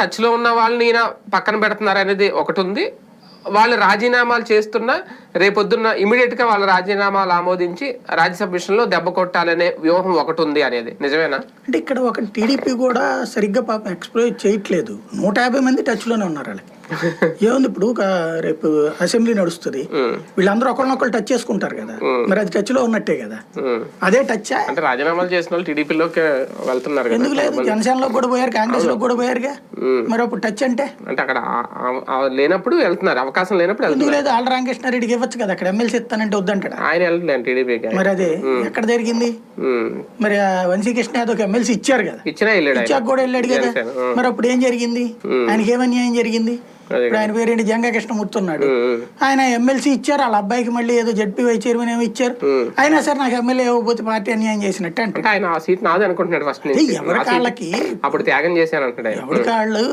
టచ్లో ఉన్న వాళ్ళని ఈయన పక్కన పెడుతున్నారు అనేది ఒకటి ఉంది. వాళ్ళు రాజీనామాలు చేస్తున్నా రేపొద్దున్న ఇమీడియట్గా వాళ్ళ రాజీనామాలు ఆమోదించి రాజ్యసభ విషయంలో దెబ్బ కొట్టాలనే వ్యూహం ఒకటి ఉంది అనేది. నిజమేనా? అంటే ఇక్కడ ఒక టీడీపీ కూడా సరిగ్గా పాపం ఎక్స్ప్లోర్ చేయట్లేదు. నూట యాభై మంది టచ్లోనే ఉన్నారు వాళ్ళకి. ఏముంది ఇప్పుడు ఒక రేపు అసెంబ్లీ నడుస్తుంది. వీళ్ళందరూ ఒకరినొకరు టచ్ చేసుకుంటారు కదా. మరి అది టచ్లో ఉన్నట్టే కదా. అదే టచ్చా? అంటే రాజీనామాలు చేసిన వాళ్ళు టీడీపీలోకి వెళ్తున్నారు ఎందుకు లేదు? జనసేనలో కూడా పోయారు కాంగ్రెస్లో కూడా పోయారుగా. మరి అప్పుడు టచ్ అంటే? అంటే అక్కడ లేనప్పుడు వెళ్తున్నారు అవకాశం లేనప్పుడు ఎందుకు లేదు? ఆళ్ళ రామకృష్ణారెడ్డికి ఇవ్వచ్చు కదా అక్కడ ఎమ్మెల్సీ ఇస్తానంటే వద్దంటాడా? ఆయన టీడీపీకి. మరి అదే ఎక్కడ జరిగింది? మరి వంశీకృష్ణ యాదవ్ ఎమ్మెల్సీ ఇచ్చారు కదా. ఇచ్చినా వెళ్ళాడు ఇచ్చాక కూడా వెళ్ళాడు కదా. మరి అప్పుడు ఏం జరిగింది? ఆయనకి ఏమన్యాయం జరిగింది? ఇప్పుడు ఆయన పేరేంటి? జంగా కృష్ణమూర్తి ఉన్నాడు ఆయన ఎమ్మెల్సీ ఇచ్చారు వాళ్ళ అబ్బాయికి మళ్ళీ ఏదో జడ్పీ వైస్ చైర్మన్ ఏమో ఇచ్చారు. అయినా సరే నాకు ఎమ్మెల్యే ఇవ్వకపోతే పార్టీ అన్యాయం చేసినట్టు అంటే ఆయన ఆ సీట్ నాది అనుకుంటున్నాడు ఫస్ట్ ఎవరి కాళ్ళకి? అప్పుడు త్యాగం చేశాను అంటాడు ఎవరి కాళ్ళు?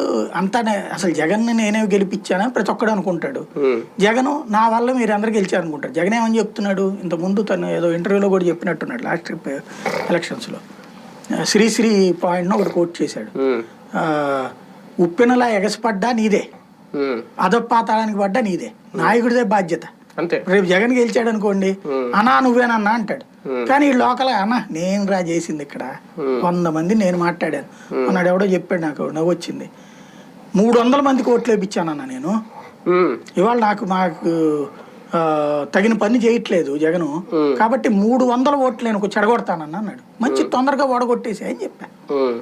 అంతా అసలు జగన్ నేనే గెలిపించానా? ప్రతి ఒక్కడు అనుకుంటాడు. జగన్ నా వల్ల మీరు అందరు గెలిచారు అనుకుంటారు జగన్ ఏమని చెప్తున్నాడు? ఇంత ముందు తను ఏదో ఇంటర్వ్యూలో కూడా చెప్పినట్టున్నాడు లాస్ట్ ఎలక్షన్స్లో శ్రీశ్రీ పాయింట్ను ఒకటి కోట్ చేశాడు. ఉప్పెనలా ఎగసపడ్డా నీదే. అధపాతాళానికి పడ్డా నీదే. నాయకుడిదే బాధ్యత. అంతే. రేపు జగన్ గెలిచాడు అనుకోండి అనా నువ్వేనన్నా అంటాడు. కానీ ఈ లోకల్ అన్న నేను రా చేసింది ఇక్కడ. వంద మంది నేను మాట్లాడాను. అన్నాడు ఎవడో చెప్పాడు నాకు నవ్వు వచ్చింది మూడు వందల మందికి ఓట్లు వేయించానన్న నేను. ఇవాళ నాకు మాకు తగిన పని చేయట్లేదు జగను. కాబట్టి మూడు వందల ఓట్లు నేను చెడగొడతానన్న అన్నాడు. మంచి తొందరగా ఓడగొట్టేసి అని చెప్పా. ఉమ్.